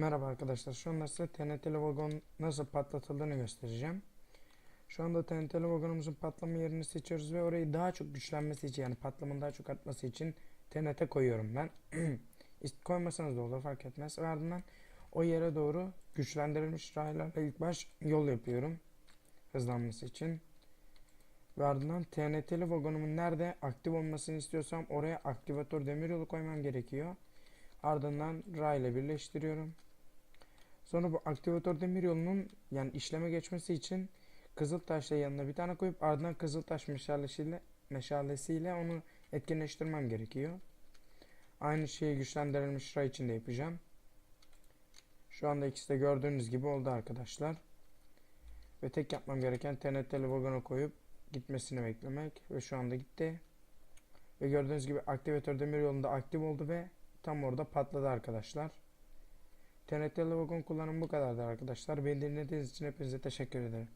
Merhaba arkadaşlar. Şu anda size TNT'li vagon nasıl patlatıldığını göstereceğim. Şu anda TNT'li vagonumuzun patlama yerini seçiyoruz ve orayı daha çok güçlenmesi için yani patlamanın daha çok artması için TNT koyuyorum ben. Koymasanız da olur fark etmez. Ardından o yere doğru güçlendirilmiş raylarla ilk baş yol yapıyorum. Hızlanması için. Ve ardından TNT'li vagonumun nerede aktif olmasını istiyorsam oraya aktivatör demiryolu koymam gerekiyor. Ardından ray ile birleştiriyorum. Sonra bu aktivatör demiryolunun yani işleme geçmesi için Kızıltaş'la yanına bir tane koyup ardından Kızıltaş meşalesiyle, meşalesiyle onu etkinleştirmem gerekiyor. Aynı şeyi güçlendirilmiş ray için de yapacağım. Şu anda ikisi de gördüğünüz gibi oldu arkadaşlar. Ve tek yapmam gereken TNT'li vagona koyup gitmesini beklemek. Ve şu anda gitti. Ve gördüğünüz gibi aktivatör demiryolunda aktif oldu ve tam orada patladı arkadaşlar. TNT'li vagon kullanımı bu kadardı arkadaşlar. Beni dinlediğiniz için hepinize teşekkür ederim.